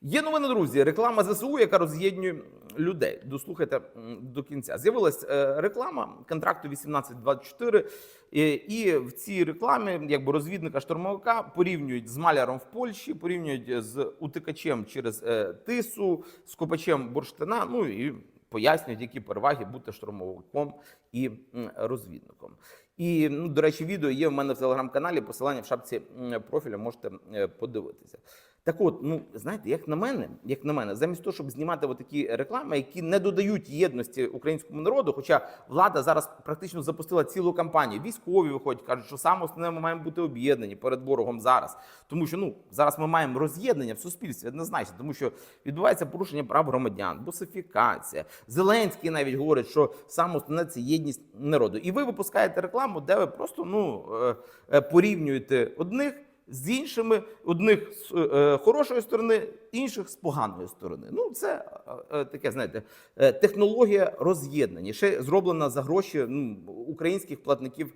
Є новини, друзі. Реклама ЗСУ, яка роз'єднує людей. Дослухайте до кінця. З'явилась е, реклама контракту 1824. е, І в цій рекламі, якби розвідника штурмовика порівнюють з маляром в Польщі, порівнюють з утикачем через е, тису, з копачем бурштина. Ну і пояснюють, які переваги бути штурмовиком і розвідником. І ну, до речі, відео є в мене в телеграм-каналі. Посилання в шапці профіля можете е, подивитися. Так от, ну знаєте, як на мене, як на мене, замість того, щоб знімати такі реклами, які не додають єдності українському народу, хоча влада зараз практично запустила цілу кампанію. Військові виходять, кажуть, що саме основне ми маємо бути об'єднані перед ворогом зараз. Тому що ну зараз ми маємо роз'єднання в суспільстві однозначно, тому що відбувається порушення прав громадян, босифікація. Зеленський навіть говорить, що саме основне це єдність народу. І ви випускаєте рекламу, де ви просто ну е, е, порівнюєте одних з іншими, одних з е, хорошої сторони, інших з поганої сторони. Ну, це таке, знаєте, технологія роз'єднання, ще зроблена за гроші ну, українських платників.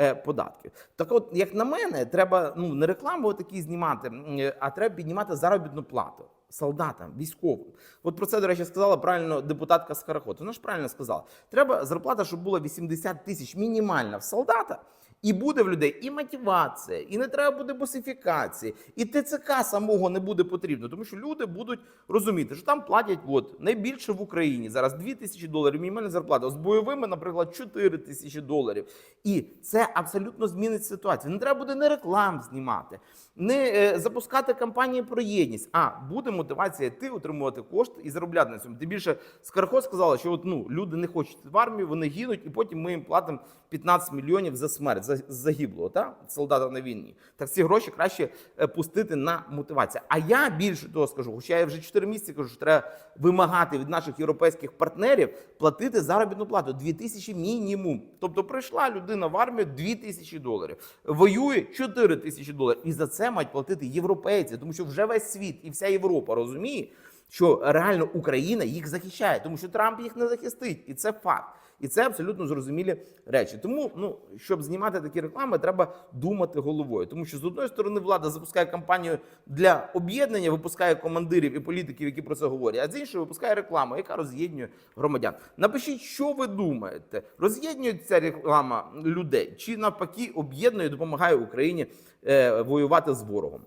Е, Податків. Так от, як на мене, треба ну, не рекламу такі знімати, е, а треба піднімати заробітну плату солдатам, військовим. От про це, до речі, сказала правильно депутатка Скороход. Вона ж правильно сказала. Треба зарплата, щоб була 80 тисяч мінімальна в солдата. І буде в людей і мотивація, і не треба буде босифікації, і ТЦК самого не буде потрібно, тому що люди будуть розуміти, що там платять от, найбільше в Україні зараз 2 тисячі доларів, мінімальна зарплата. З бойовими, наприклад, 4 тисячі доларів. І це абсолютно змінить ситуацію. Не треба буде не реклам знімати, не е, запускати кампанії про єдність, а буде мотивація йти, отримувати кошти і заробляти на цьому. Тим більше Скороход сказала, що от, ну, люди не хочуть в армію, вони гинуть, і потім ми їм платимо 15 мільйонів за смерть, загиблого та солдата на війні. Так ці гроші краще е, пустити на мотивацію. А я більше того скажу, хоча я вже 4 місяці кажу, що треба вимагати від наших європейських партнерів платити заробітну плату 2 тисячі мінімум. Тобто прийшла людина в армію 2 тисячі доларів, воює 4 тисячі доларів. І за це мають платити європейці, тому що вже весь світ і вся Європа розуміє, що реально Україна їх захищає, тому що Трамп їх не захистить, і це факт. І це абсолютно зрозумілі речі. Тому, ну щоб знімати такі реклами, треба думати головою. Тому що з одної сторони влада запускає кампанію для об'єднання, випускає командирів і політиків, які про це говорять, а з іншої випускає рекламу, яка роз'єднує громадян. Напишіть, що ви думаєте, роз'єднує ця реклама людей чи навпаки об'єднує, допомагає Україні е, воювати з ворогом.